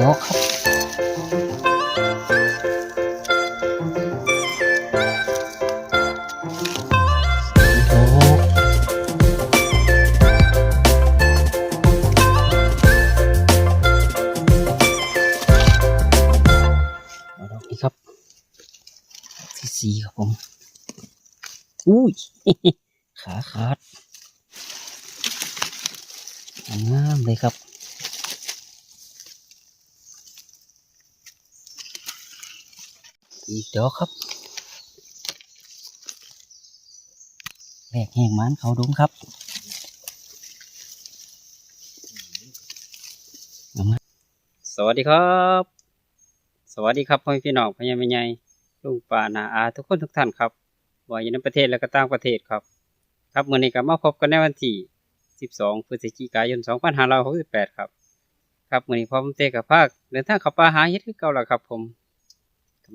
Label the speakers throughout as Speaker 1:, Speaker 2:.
Speaker 1: ดอกครับเอาดอกนี้ครับ ที่สี่ครับผม อุ้ย ขาขาดงามเลยครับ อีกดอกครับแรกแห้งมันเขาดุงครับสวัสดีครับ สวัสดีครับพ่อพี่น้องพ่อใหญ่แม่ใหญ่ลุงป่านาอาทุกคนทุกท่านครับว่าอยู่ในประเทศและก็ต่างประเทศครับ ครับเมื่อนี้ก็มาพบกันในวันที่ 12 พฤศจิกายน 2568 ครับ ครับเมื่อนี้พร้อมเตะกับภาคเดินทางข้าป่าหาเฮ็ดคือเก่าแล้วครับผม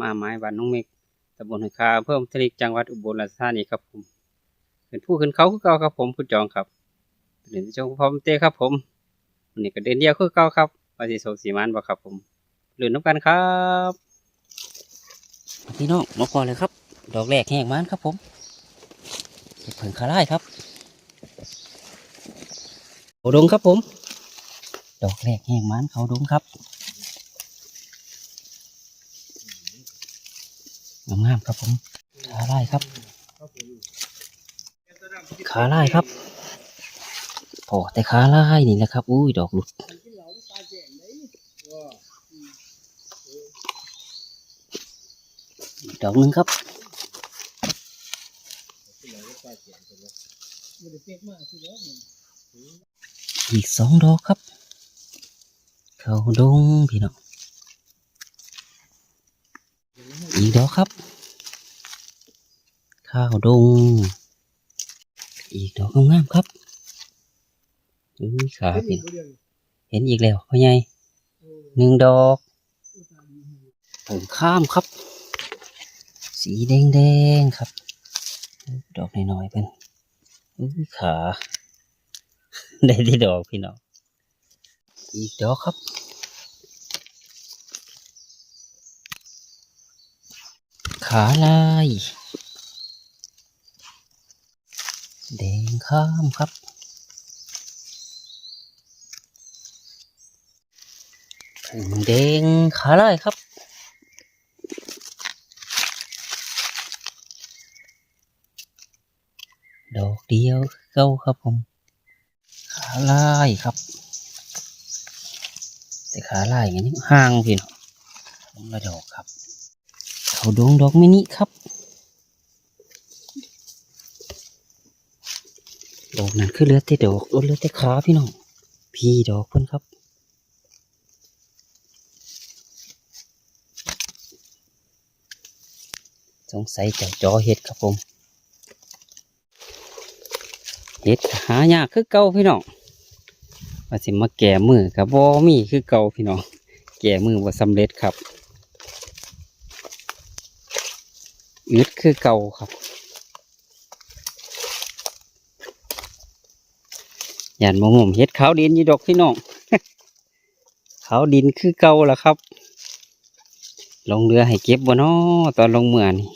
Speaker 1: มาไม้บ้านน้องเมกตำบลหอยคาเพิ่มทลิกจังหวัดอุบลราชธานีครับผมเป็นผู้ขึ้นเขาคือเก่าครับผมผู้จองครับเดินจงพร้อมเตะครับผมวันนี้ก็เดินเดียวคือเก่าครับว่าสิโศกสีมันบ่ครับผมเดินน้ำกันครับพี่น้องมาก่อนเลยครับ ดอกแรกแห้งมันครับผมเห็ดเผิงคาร่ายครับเขาดงครับผม ดอกแรกแห้งมันเขาดงครับ งามๆครับผม ขาลายครับ ขาลายครับโอ้แต่ขาลายนี่แหละครับ อุ้ยดอกหลุดดอกหนึ่งครับอีกสองดอกครับ เขาดงพี่น้อง อีกดอกครับ ข้าวดง อีกดอกงามๆครับอุ้ยขาพี่น้องเห็นอีกแล้วพ่อใหญ่หนึ่งดอกผมข้ามครับ สีแดงๆครับ ดอกน้อยๆเป็นอุ้ยขา ได้ที่ดอกพี่น้องอีกดอกครับ ขาลายแดงข้ามครับถึงแดงขาลายครับดอกเดียวเก้าครับผม ขาลายครับ แต่ขาลายอย่างนี้ห่างพี่เนาะผมละดอกครับ เขาดวงดอกมินิครับ ดอกนั้นคือเลือแต่ดอกเลือแต่ขาพี่น้อง พี่ดอกเพิ่นครับสงสัยเจ้าจอเห็ดครับผม เห็ดหายากคือเก่าพี่น้องว่าสิมาแก่มือกับบอมีคือเก่าพี่น้อง แก่มือว่าสำเร็จครับ อึดคือเก่าครับหยันมงมเฮ็ดขาวดินยี่ดอกพี่น้องขาวดินคือเก่าแล้วครับ ลงเรือให้เก็บบ่นอตอนลงเมือนี่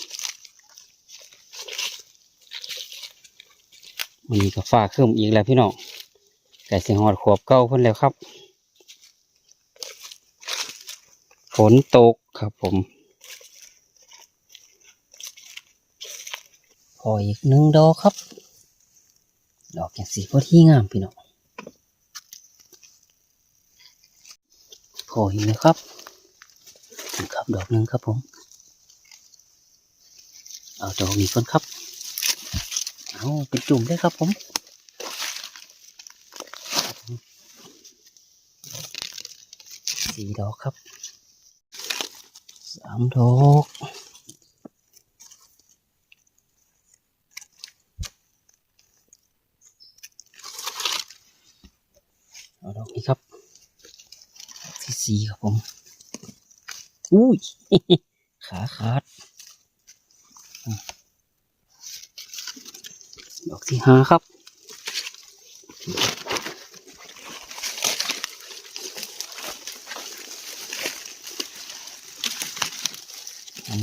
Speaker 1: มันนี้ก็ฟ้าขึ้นอีกแล้วพี่น้องไก่สิหอดขวบเก่าเพิ่นแล้วครับ ฝนตกครับผม พออีกหนึ่งดอกครับ ดอกอย่างสีพอที่งามพี่น้องพออีกแล้วครับนี่ครับดอกหนึ่งครับผม เอาดอกนี้ก่อนครับ เอาเป็นจุ่มได้ครับผมสี่ดอกครับสามดอก ซีครับผม อุ้ย ขาขาด ดอกที่ห้าครับ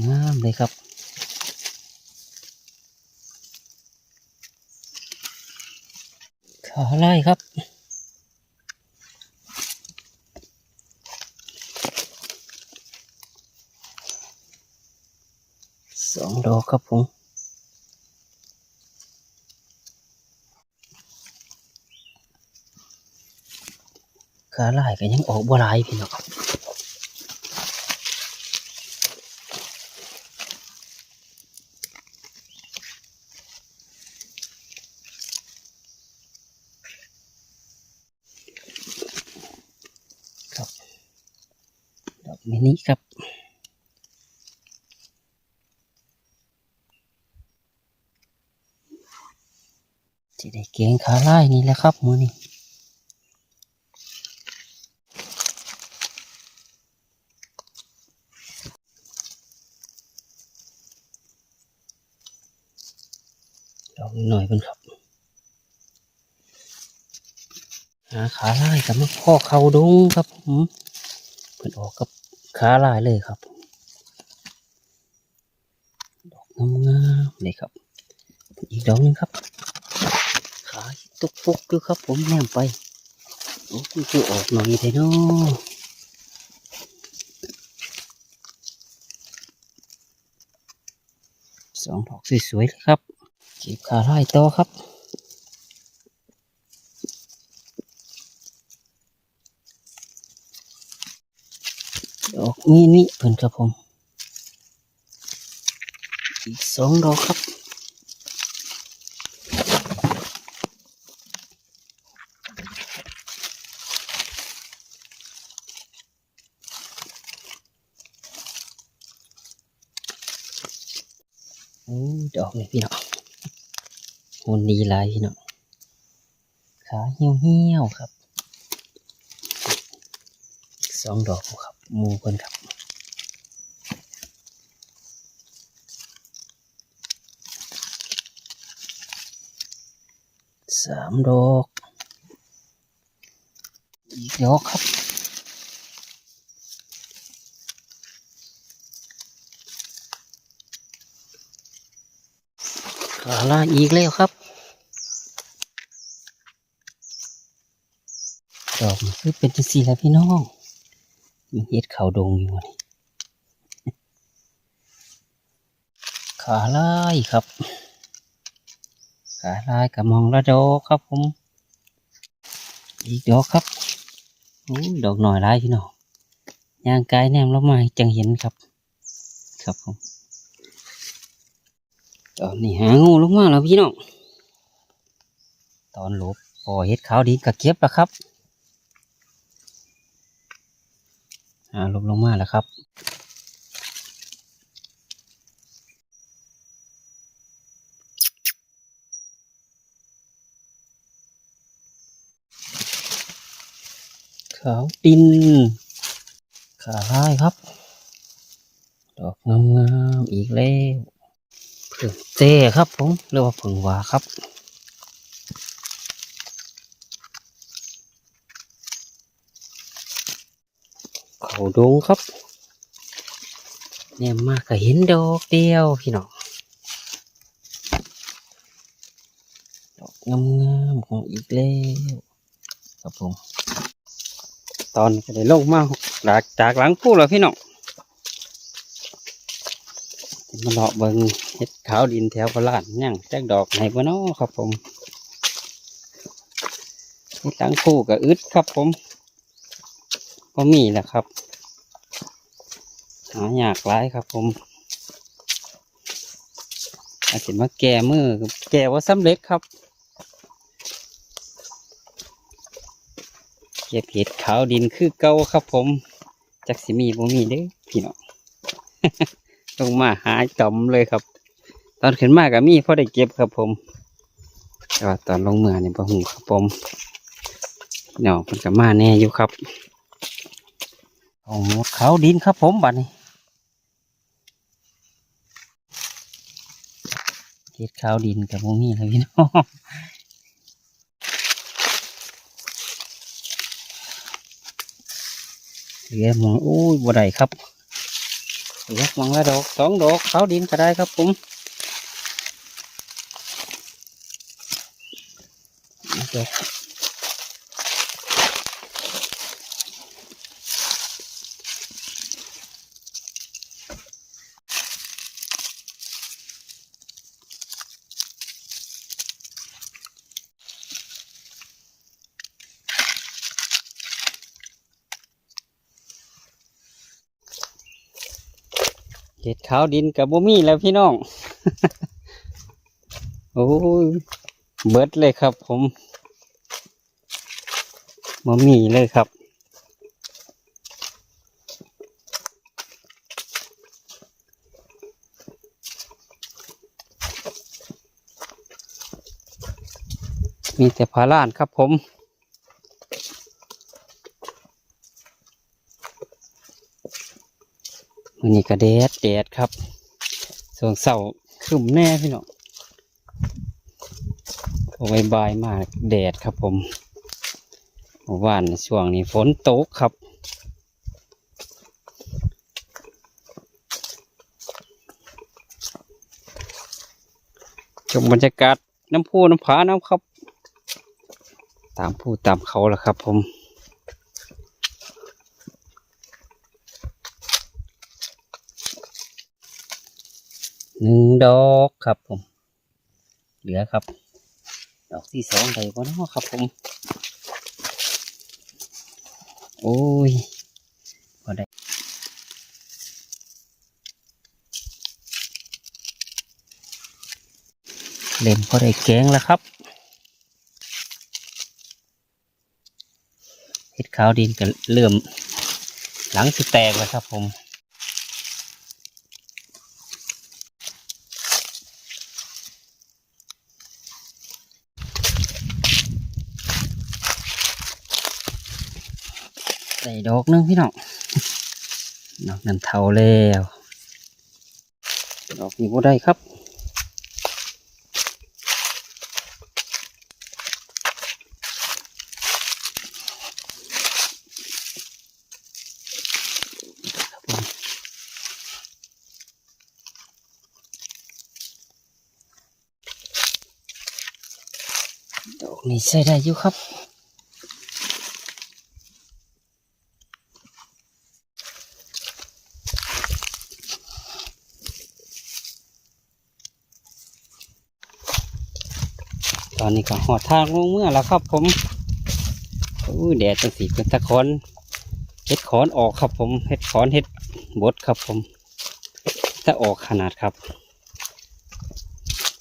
Speaker 1: งามเลยครับขาไล่ครับ ครับผมขาไล่ก็ยังออกบ่ลายพี่น้องครับ ดอกมินิครับ จะได้ เกงขาไล่นี่แหละครับมือนี่ดอกนิดหน่อยเป็นครับ หาขาไล่กับมาข้อเข่าดงครับผมเพิ่นออกกับขาไล่เลยครับ ดอกงามๆเลยครับ อีกดอกหนึงครับ ตุกปุกอยู่ครับผมแนมไปโอ้คุณคือออกหน่อยเถอะเนาะสองดอกสวยๆครับเก็บขาไล่ต่อครับดอกนี้นี่เพิ่นครับผม อีกสองดอกครับ โอ้ดอกนี่พี่เน้องมันดีหลายพี่เน้องขาเหี่ยวเหี่ยวครับสองดอกครับหมูคนครับสามดอกอีกดอกครับ ขาล่าอีกแล้วครับ ดอกมันคือเป็นจังสีแล้วพี่น้องมีเห็ดเขาดงอยู่นี่ขาลายครับ ขาลายกับมองละดอกครับผม อีกดอกครับโอ้ยดอกหน่อยลายพี่น้องย่างกายแนมแล้วมาจังเห็นครับ ครับผม ตอนนี้หางูลงมาแล้วพี่น้อง ตอนหลบพอเห็ดขาวดีก็เก็บแล้วครับ หาลบลงมาแล้วครับขาวดินขาลายครับ ดอกงามๆอีกแล้ว ผึ่งเจ้ครับผมเรียกว่าผึ่งหวาครับเขาดงครับเนี่ยมากก็เห็นดอกเดียวพี่น้องดอกงามๆของอีกแล้วครับผม ตอนก็ได้ลงมาจากจากหลังพูแล้วพี่น้องมาเลาะเบิง เห็ดขาวดินแถวพลาดย่างแจ๊กดอกไหนบ่เนาะครับผมเห็ดหลังคู่กับอึดครับผมก็มีแหละครับหายากหลายครับผมอาจจะมาแก่มือแก่ว่าสำเร็จครับ เก็บเห็ดขาวดินคือเก่าครับผมจักสิมีบ่มีเด้พี่น้อง ลงมาหาจอมเลยครับ ตอนขึ้นมากับมีพอได้เก็บครับผมแต่ว่าตอนลงเมือนี่บ่หูครับผมเนาะมันก็มาแน่อยู่ครับเอาหมดเขาดินครับผมบัดนี้เก็ดขาวดินกับพวกนี้เลยพี่น้องเหลือมองโอ้ยบ่ได้ครับเลือกมังละดอกสองดอกเขาดินก็ได้ครับผม ดอกเห็ดขาวดินกับบ่มีแล้วพี่น้อง โอ้ยเบิดเลยครับผม บ่มีเลยครับมีแต่ผาล้านครับผม วันนี้ก็แดดแดดครับ ส่วนเสาร์ครึมแน่พี่น้องโอ้ยบายมากแดดครับผม เมื่อวานช่วงนี้ฝนตกครับ ชมบรรยากาศน้ำพุน้ำผาน้ำครับ ตามผู้ตามเขาแหละครับผมหนึ่งดอกครับผม เหลือครับ ดอกที่สองใดก็นาะครับผม โอ้ยพอได้เล่มพอได้แกงแล้วครับเห็ดขาวดินก็เริ่มหลังสิแตกแล้วครับผม ใส่ดอกนึงพี่น้องดอกนั้นเท่าแล้วดอกนี้บ่ได้ครับดอกนี้ใส่ได้อยู่ครับ ต อนนี้ก็หอดทางลงเมื่อแล้วครับ ผมอู้แดดจังสีเป็นตะคอนเฮ็ดขอนออกครับผมเฮ็ดขอนเฮ็ดบดครับผมถ้าออกขนาดครับ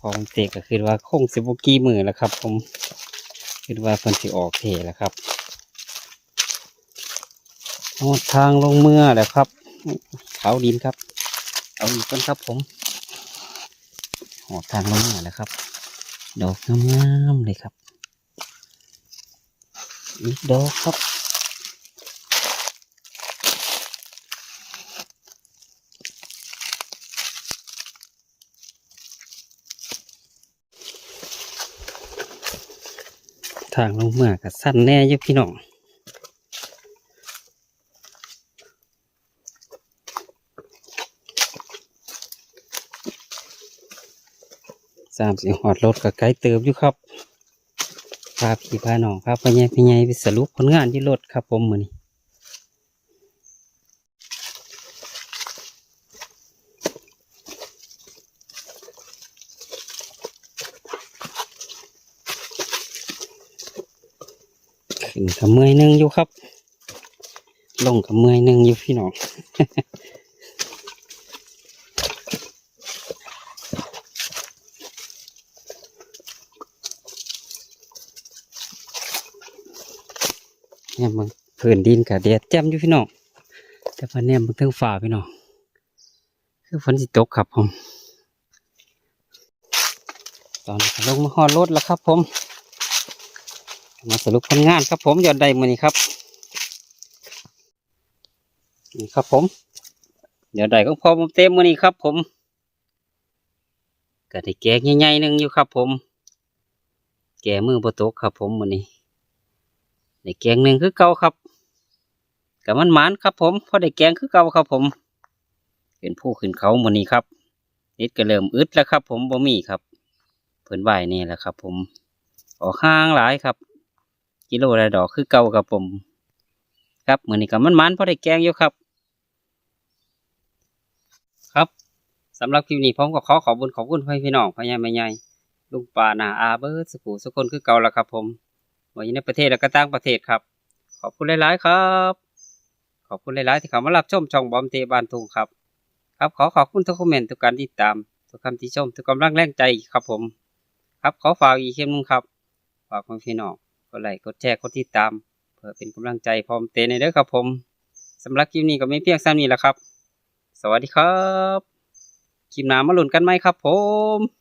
Speaker 1: พอมเตะก็คือว่าคงสิบกี้มือแล้วครับ ผมคิดว่าเพิ่นสิออกเทแล้วครับหอดทางลงเมื่อแล้วครับเขาดินครับ เอาอีกต้นครับผมหอดทางลงเมื่อแล้วครับ ดอกงามๆเลยครับ อีกดอกครับ ทางลงมากับสั้นแน่ยุพี่น้อง สามสิหอดรถกับไกด์เติมอยู่ครับพาพี่พาน้องพาพ่อใหญ่พี่ใหญ่ไปสรุปผลงานที่รถครับผมมือนี้ขึ้นกับเมื่อยหนึงอยู่ครับ ลงกับเมื่อยหนึงอยู่พี่น้อง เนี่ยมันพื้นดินกับแดดแจ่มอยู่พี่น้องแต่พันเนี่ยมันเทิงฝ่าพี่น้องคือฝนสิตกครับผม ตอนลงมาหอดรถแล้วครับ ผม มาสรุปผลงานครับผมยอดใดมือนี้ครับนี่ครับผมยอดใดของพอผมเต็มมือนี้ครับ ผมก็ได้แกงใหญ่ๆหนึ่งอยู่ครับ ผม แกมือบตกครับ ผมมือนี้ ได้แกงหนึ่งคือเก่าครับกับมันหมานครับ ผมพอได้แกงคือเก่าครับ ผมเป็นผู้ขึ้นเขาหมือนี้ครับน็ตก็เริ่มอึดแล้วครับ ผมบ่มีครับเพิ่นไหวนี่แหละครับ ผมออกห้างหลายครับ กิโลละดอกคือเก่าครับผมครับเหมือนี้ก็มันมันพอได้แกงอยู่ครับ ครับสำหรับคลิปนี้ผมก็ขอขอบคุณขอบคุณพ่อพี่น้องพ่อใหญ่แม่ใหญ่ลุงป้านาอาเบิร์ดสกูสกคนคือเก่าแล้วครับ ผม ว่าอยู่ในประเทศและก็ต่างประเทศครับ ขอบคุณหลาย ๆ ครับ ขอบคุณหลาย ๆ ที่เข้ามารับชมช่องบอมเตบานทุงครับ ครับขอขอบคุณทุกคอมเมนต์ทุกการติดตาม ทุกคำที่ชม ทุกกำลังแรงใจครับผม ครับขอฝากอีกเข็มหนึงครับ ฝากพี่น้องกดไลค์กดแชร์กดติดตาม เพื่อเป็นกำลังใจพร้อมเตในเด้อครับผมสำหรับคลิปนี้ก็ไม่เพียงซ้ำนี้แหละครับ สวัสดีครับ คลิปหน้ามาลุ้นกันไหมครับผม